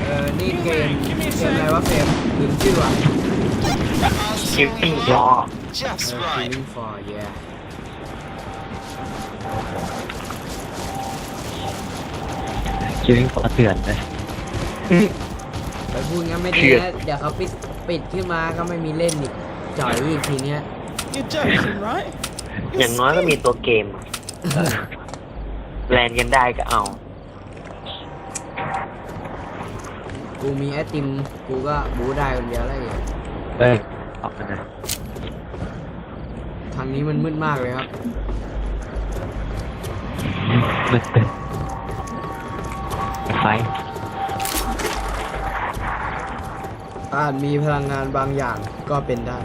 เออ นี่เกมเกมอะไรวะเฟรมลืมชื่อว่ะ I'll คิว tell ปิ้ง you ยอ what. Just เออ right. Feeling for yeah คิวปิ้งปกเถื่อนเลย ไปพูดงั้นไม่เคดีรียดนะเดี๋ยวเขาปิดปิดขึ้นมาก็ไม่มีเล่นอีกจ่อยอีกทีเนี้ย You're joking, right? อย่างน้อยก็มีตัวเกม แลนกันได้ก็เอา กูมีไอติม กูก็บูได้คนเดียวแล้วอย่างเอ้ยออกมานะทางนี้มันมืดมากเลยครับมึกตึกไฟอาจมีพลังงานบางอย่างก็เป็นได้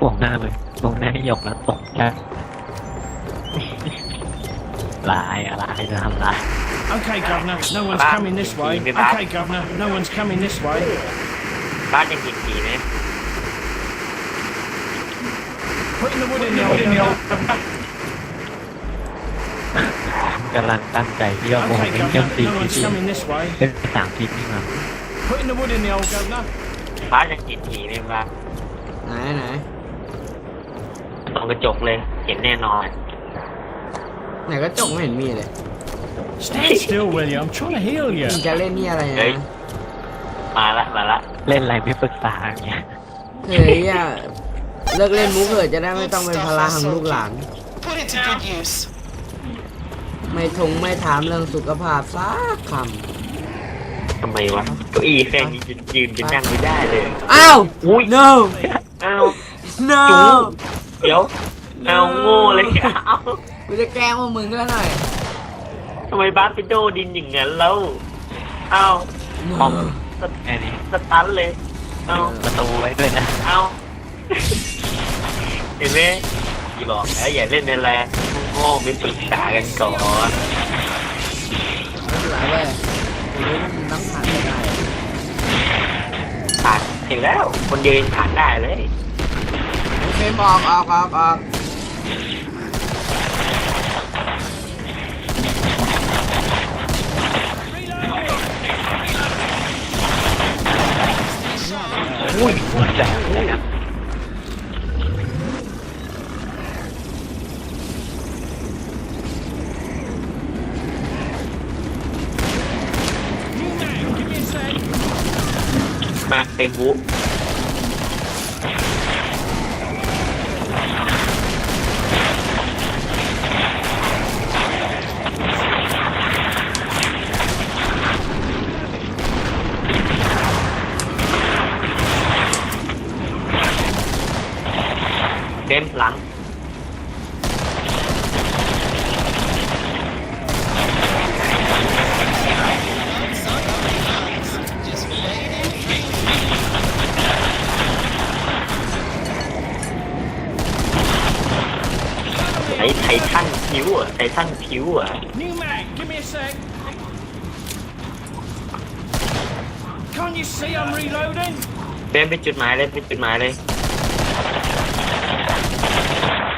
พวกหน้าเลยพวกหน้าหยกแล้วตกใจ ลายอะไรจะทำลาย Okay, Governor, no one's Back. coming this way. Be back. Okay, Governor, no one's coming this way. บ้านยังกินผีไหม Putting the wood in the old Governor. กำลังตั้งใจที่จะโมโห Okay, เป็นเจ้า Governor, ตี no ที่ one's coming this way. เป็นสามทิศนี่มา Putting the wood in the old Governor. บ้านยังกินผีไหมบ้านไหนไหนตรงกระจกเลย เห็นแน่นอน ไหนก็จกไม่เห็นมีเลย Stand still, will you? I'm trying to heal you. มึงจะเล่นนี่อะไรเฮ้นะย มาละมาละเล่นอะไรไม่ปรึกษาอย่างเงี้ยเฮ้ยอะเลิกเล่นมุกเถอะจะได้ไม่ต้องเป็นภาระของลูกหลาน Put it to good use. ไม่ทงไม่ถามเรื่องสุขภาพสักคทำไมวะเก้าอี้แค่นี้จะยืนจะนั่งไม่ได้เลยำอ้าว อุ้ย no เอา no จูเดี๋ยวเอาโง่เลยเอา กูจะแกล้งพวกมึงแล้วหน่อยทำไมบ้านไปโดดินอย่างนั้นแล้วเอา no ผมสตแค่นี้สตันเลยเอาประตูไว้ด้วยนะเอาเห็นไหมอย่าบอกแล้วอย่าเล่นในแรงโง่ไม่ปรึกษากันก่อนไม่เป็นไรเว้ยกูรู้ว่ามึงต้องผ่านไปได้ผ่านเห็นแล้ว คนเดียวยังผ่านได้เลย โอเคออกออกออกออก อุ้ยหัวใจเลยนะ Give me a sec. มาเต็มบุ เต็มหลัง Just waiting. ไอ้ไททันผิวอะไททันผิวอะ New mag, give me a sec. Can't you see I'm reloading? เป็นเป็นจุดหมายเลยเป็นจุดหมายเลย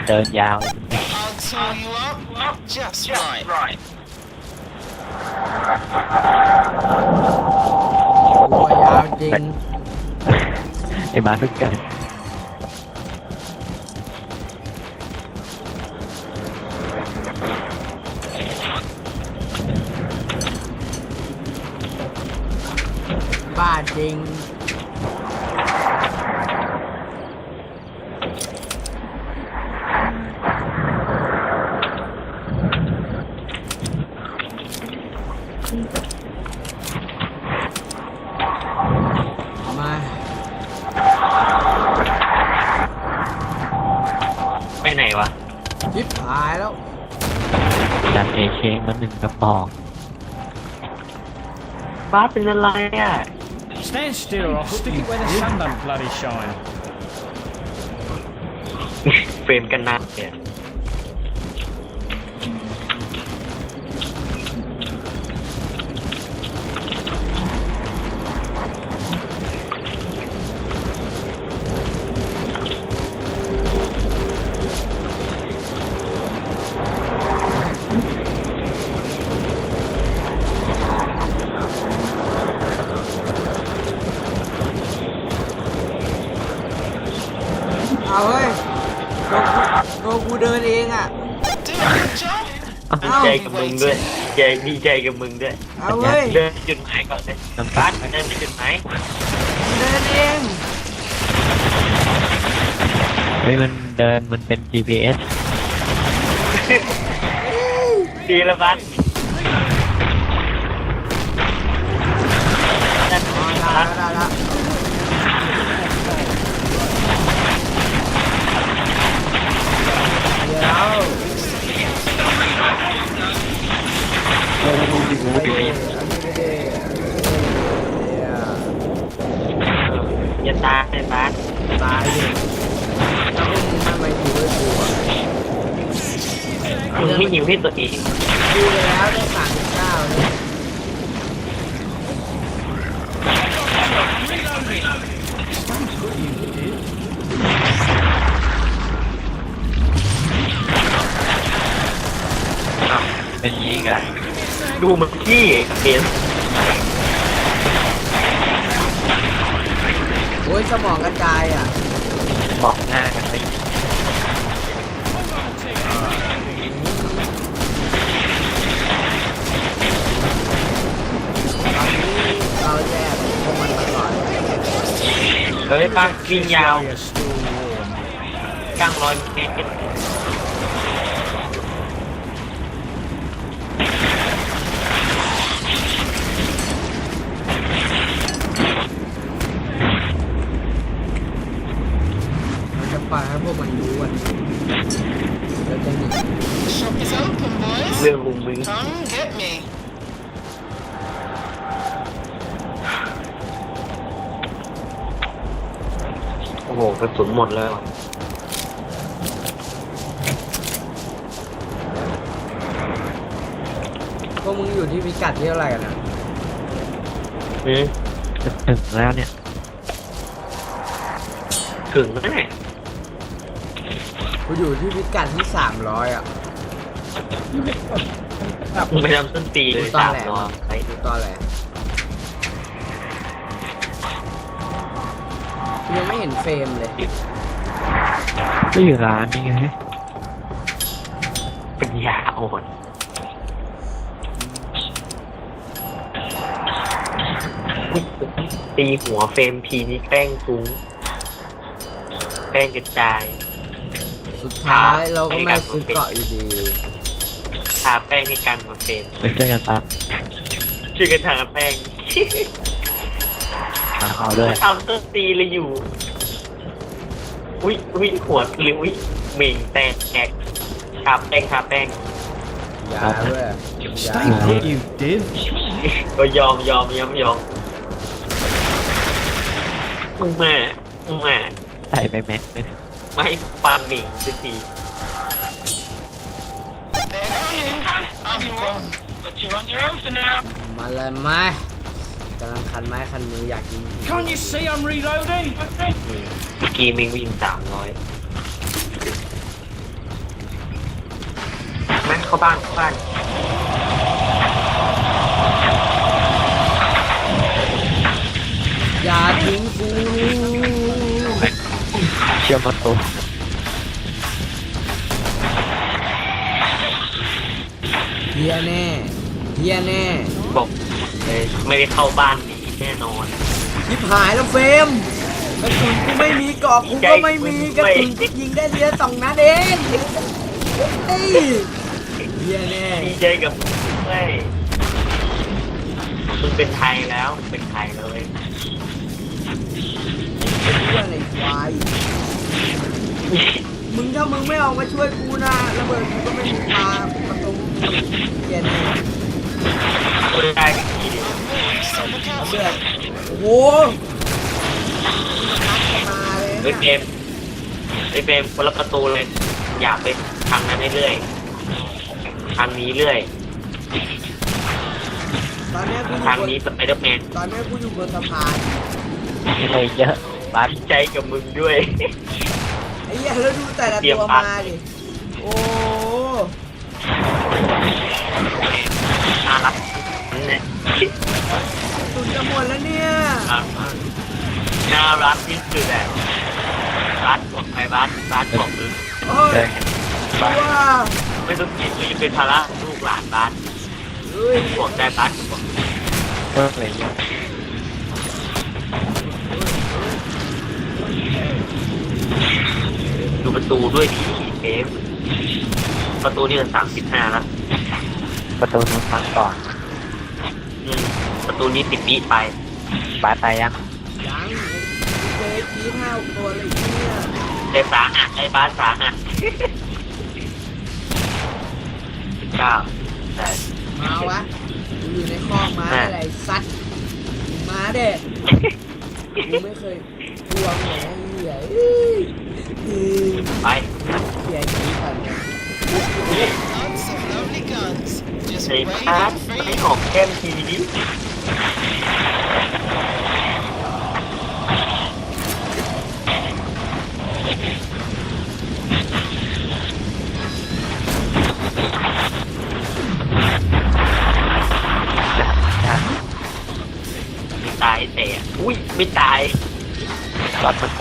เดินยาว I'll tell you up. Just right. หัวยาวจริง ไอ้มาทุกกัน บ้าจริง ชิบหายแล้วดันเอเคมาหนึ่งกระบอกฟ้าเป็นอะไรอะ Stand still, or I'll stick it where the sun don't bloody shine. เฟรมกันนักเนี่ย ใจกับมึงด้วยใจดีใจกับมึงด้วยเอาเว้ยเดินไปจุดหมายก่อนเลยบ้านเดินไปจุดหมายเดินเองเฮ้ยมันเดินมันเป็น GPS ดีแล้วบ้านนั่น เป็นอย่างนี้กันดูมันขี้เห็นโอ้ยสมองกระจายอะบอกหน้ากันไปตอนนี้เราแยกพวกมันมาก่อนเฮ้ยปังวิ่งยาว You're still warm. กลางร้อยเมตร พวกมันรู้อะเราจะหนี The shop is open, boys. เรื่องมุมมึง Come get me. โอ้โหกระสุนหมดเลยว่ะพวกมึงอยู่ที่พิกัดที่เท่าไหร่กันนะอืมจะถึงแล้วเนี่ย ถึงแน่ กูอยู่ที่พิกัดที่สามร้อยอะ มึงไปทำต้นตีเลยตอนสามแหลรอบไปดูตอนแหละยังไม่เห็นเฟรมเลย ก็อยู่ร้านนี่ไงเป็นยาอ่อนตีหัวเฟรมพีนี่แกล้งฟุ้งแกล้งกระจาย สุดท้ายเราก็ไม่ซื้อเกาะอยู่ดีทาแป้งให้กันมาเฟรมไปช่วยกันตัดช่วยกันทาแป้งมาเอาด้วยทำต้นตีเลยอยู่ อุ้ยอุ้ยหัวหรืออุ้ยเหม่งแตกแตกทาแป้งทาแป้งอย่าด้วยอย่า Stay put, you div. ก็ยอมยอมยอมยอมมึงมามึงมาใส่ไปแม็กเลย ไม่ให้ปาหมิงสักที They're coming. I'm wrong. But you're on your own for now. มาเลยไหมกำลังคันไม้คันมืออยากกิน Can't you see I'm reloading? อืมเมื่อกี้มิงวิ่งสามร้อยแม่งเข้าบ้านเข้าบ้านอย่าทิ้งกู เชื่อมประตูเฮียแน่เฮียแน่บอกเลยไม่ได้เข้าบ้านนี้แน่นอนชิบหายแล้วเฟรมกระสุนกูไม่มีเกาะกูก็ไม่มีกระสุนกูยิงได้เดียวสองนัดเองเฮ้ยเฮียแน่ดีใจกับมึงด้วยมึงเป็นไทยแล้วมึงเป็นไทยเลยเป็นเรื่องไอ้ควาย มึงถ้ามึงไม่ออกมาช่วยกูนะระเบิดกูก็ไม่มีปาประตูเฮียแน่คนได้กันทีเดียว So look ระ out เบิ for ดโอ้โหมาเลยเฮ้ยเฟรเนี่ยมไอ้เฟรมคนละประตูเลย อย่าไปทางนั้นเรื่อยทางนี้เรื่อยตอนเนี้ยกูอยู่ทางบนนี้สไปเดอร์แมนตอนเนี้ยกูอยู่บนสะพานไม่เลยเยอะ บ้านดีใจกับมึงด้วย ไอ้เหี้ยแล้วดูแต่ละเตรียมตัวปัด มาดิ โอ้น่ารักนั่นแหละตุนจะหมดแล้วเนี่ยน่ารักที่สุดแหละรัดบอกไปรัดรัดบอกมึงโอ้ยเลยว้าไม่ต้องกินรีบเป็นภาระลูกหลานบ้านเฮ้ย บอกได้บ้านบอกเพิ่มเลย ดูประตูด้วยดิเกมประตูนี่มันสามสิบห้าแล้วประตูนู้นฟังก่อนอืมประตูนี้ติดปีไปบาสตายยังยังเจอกีเท่าตัวเลยเนี่ยได้สาหัสได้บ้านสาหัสสิบเก้าแต่มาวะกูอยู่ในคอกม้าอะไรซัดม้าเด็กกูไม่เคยกลัวเหมือนไอ้เหี้ยเอ้ ยเอ้ยไปเสียชีวิตก่อนเนี่ย Lots of lovely guns. Just ใน wait พาร์ท and ให้ free. ออกแก้มทีนี้ไม่ตายแต่อุ้ยไม่ตายรอดมันไป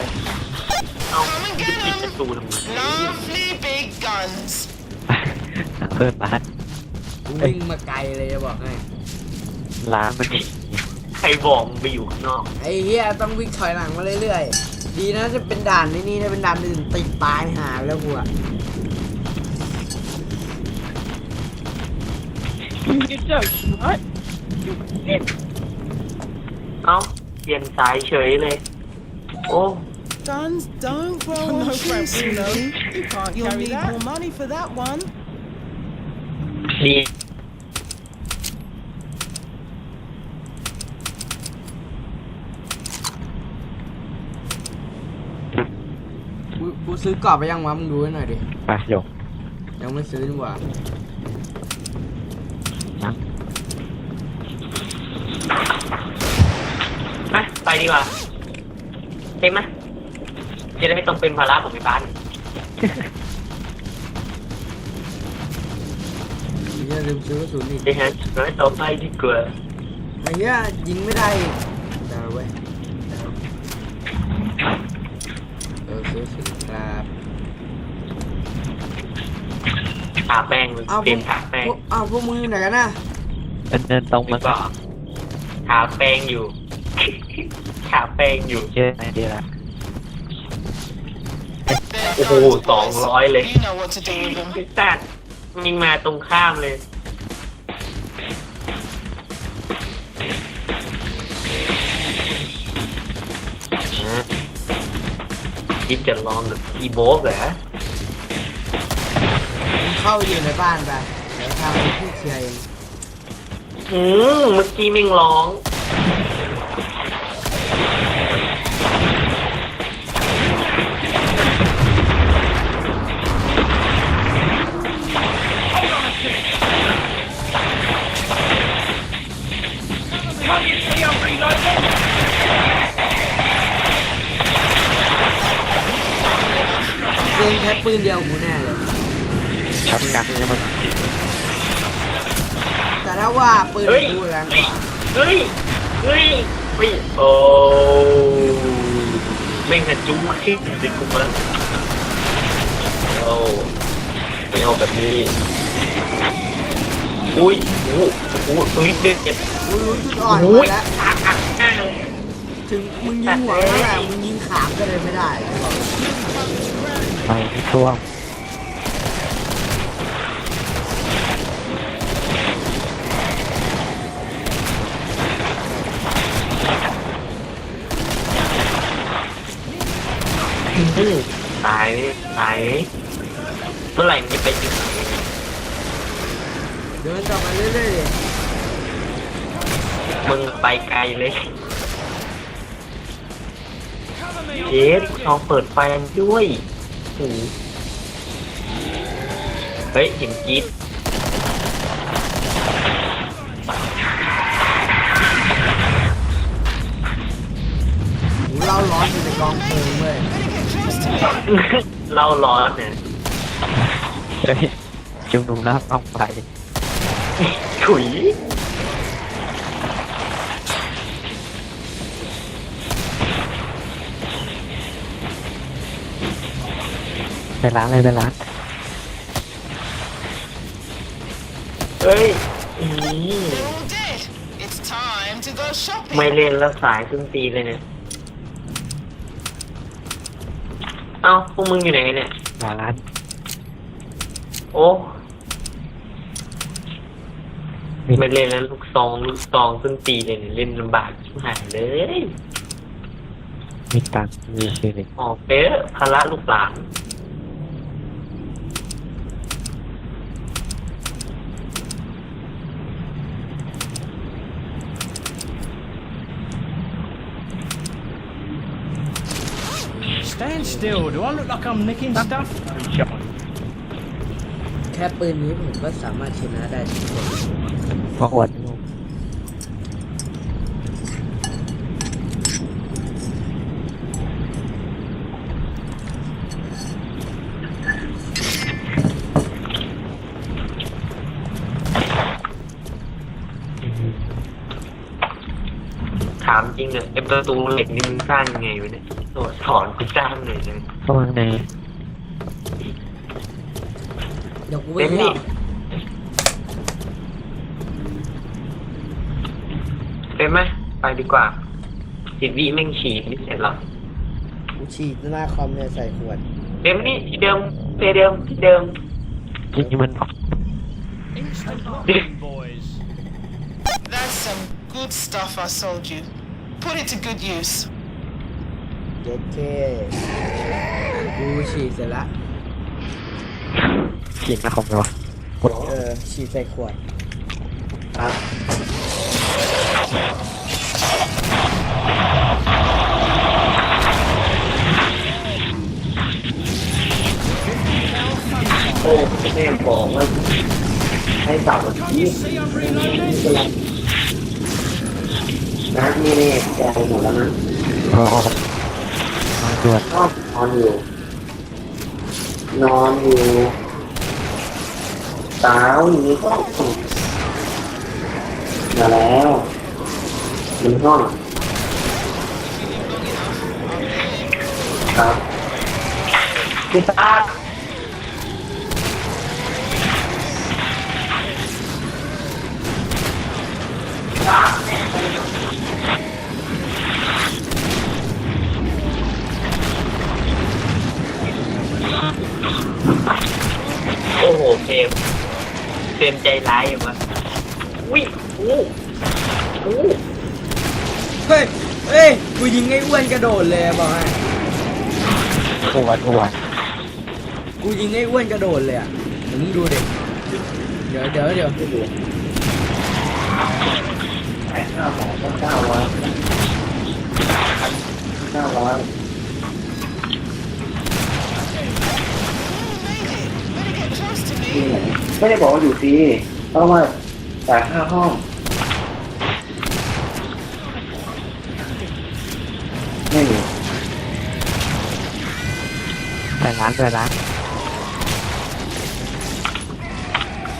จะปิดประตูทำไม Lovely big guns. เพิ่มบาสกูวิ่งมาไกลเลยจะบอกให้ล้างมันอีกใครบอกมึงไปอยู่ข้างนอก ไอ้เหี้ยต้องวิ่งถอยหลังมาเรื่อยๆ ดีนะจะเป็นด่านในนี่ถ้าเป็นด่านอื่นติดตายหาแล้วกูอะเอ้าเปลี่ยนสายเฉยเลย โอ้ Guns don't grow No, on Frank, trees, no. Susie. You can't You'll carry need that. more money for that one. ดี กูกูซื้อกรอบไปยังวะมึงดูให้หน่อยดิ ไปหยกยังไม่ซื้อดีกว่านะไปไปดีกว่าเต็มไหม จะได้ไม่ต้องเป็นภาระของไอ้บ้านเหี้ยลืมซื้อกระสุนอีกไอ้ฮะน้อยต่อไปดีกว่าไอ้เหี้ยยิงไม่ได้อีกเดี๋ยวเว้ยเออซื้อกระสุนครับทาแป้งมันเอาพเต็วมกทาแป้งพวกเอาพวกมึงอยู่ไหนกันน่ะเดินเดินตรงมัมานก็ทาแป้งอยู่ ทาแป้งอยู่ เชื่อไอเดียละ They're โอ้โห guns, สอง boys. ร้อยเลย You know what to do with them. ไอ้สัตว์ยิงมาตรงข้ามเลยอะคิดจะลองกับอีโบกเหรอมึงเข้าอยู่ในบ้านไปเดี๋ยวทำเป็นผู้เคลียร์เองอืมเมื่อกี้แม่งร้อง เล่นแค่ปืนเดียวกูแน่เลย ช็อตกันเนี่ยมันแต่ถ้าว่าปืนเฮ้ยกูแรงกว่าเฮ้ย เฮ้ยเฮ้ยโอ้แม่งจะจุ้งขึ้นติดคุกแล้วโอ้ไม่เอาแบบนี้ อุ้ยโอ้โหโอ้โหเฮ้ยเด็ดเจ็บ กูรู้จุดอ่อนโอ้ยมาแล้วถึงมึงยิงหัวเท่าไหร่มึงยิงขามก็เลยไม่ได้ไปที่ช่วงตายตายเมื่อไหร่มันจะไปถึง เดินต่อมาเรื่อยๆ มึงไปไกลเลยเจสเขาเปิดไฟด้วยโอ้โหเฮ้ยเห็นจี๊ดหูเราร้อนอยู่ในกองเพลิงเว้ยเล่าร้อนเนี่ยเฮ้ยจุ่มหนุ่มน้ำต้องไปถุย ไปร้านเลยไปร้านเฮ้ยอืม They're all dead. It's time to go shopping. ไม่เล่นแล้วสายครึ่งตีเลยเนี่ย เอ้าพวกมึงอยู่ไหนเนี่ย ร้านโอ้ไม่เล่นแล้วลูกซองลูกซองครึ่งตีเลยเนี่ยเล่นลำบากชิบหายเลยมีตังค์มีชื่อเลยออกเป๊ะภาระลูกหลาน Stand still. Do I look like I'm nicking stuff? แค่ปืนนี้ผมก็สามารถชนะได้ทุกคนเพราะอวดถามจริงเลยไอประตูเหล็กนี่มึงสร้างยังไงวะเนี่ย โอ้สอนกูสร้างหน่อยเลยเข้ามาในเดี๋ยวกูไปเต็มเยี่ยนี่มเป็นไหมไปดีกว่าสิบวิแม่งฉีดไม่เสร็จหรอกกูฉีดหน้าคอมเนี่ยใส่ขวดเต็มนี่ที่เดิมที่เดิมที่เดิมจริงๆมัน Instant rocking, boys. That's some good stuff I sold you. Put it to good use. เด็ดเคกูฉีดเสร็จละเสียงนะคอมเลยวะเออฉีดใส่ขวดโอ้แม่บอกว่าให้สาว Can't you see I'm reloading? นะนี่นี่แกหมดแล้วนะ พอมาด่วนนอนอยู่ นอนอยู่สาวอย่างนี้ก็มาแล้วมันห้องครับพี่ตา โอ้โหเฟรมเฟรมใจร้ายอย่างวะอุ้ยอู้อู้เฮ้ยเฮ้ยกูยิงไอ้อ้วนกระโดดเลยอะบอกให้อวดอวดกูยิงไอ้อ้วนกระโดดเลยอะเดี๋ยวมึงดูดิเดี๋ยวเดี๋ยวเดี๋ยวเก้าร้อยเก้าร้อยเก้าร้อย ไม่ได้บอกว่าอยู่ฟรีต้องมาจ่ายค่าห้อง ไม่มีแต่ร้านแต่ร้าน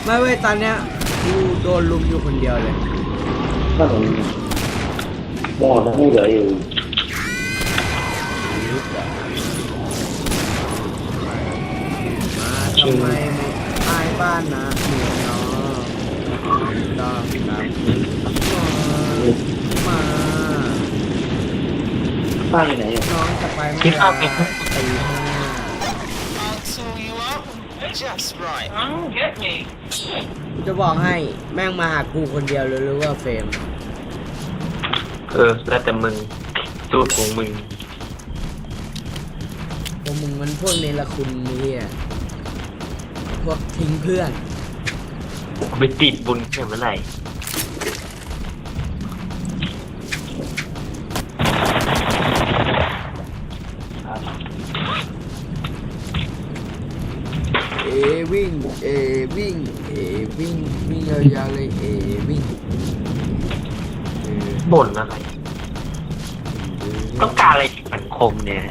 ไม่เว้ยตอนเนี้ยกูโดนลุมอยู่คนเดียวเลย ก็หนูบอกแล้วไม่เหลืออยู่มาทำไมไม่อาย บ้านนะเมียน้องต้องกลับมาป้าอยู่ไหนอะน้องจะไปไม่คิดได้เอาไปครับตีห้า I'll tool you up just right. Get me. จะบอกให้แม่งมาหากูคนเดียวเลยหรือว่าเฟรมเออแล้วแต่มึงสูตรของมึง พวกมึงมันพวกเนรคุณนี่อะ พวกทิ้งเพื่อน ไปติดบุญแค่เมื่อไหร่เอวิ่ง เอวิ่ง เอวิ่งวิ่งยาวๆเลย เอวิ่งเออบ่นอะไร ต้องการอะไรจากสังคมเนี่ย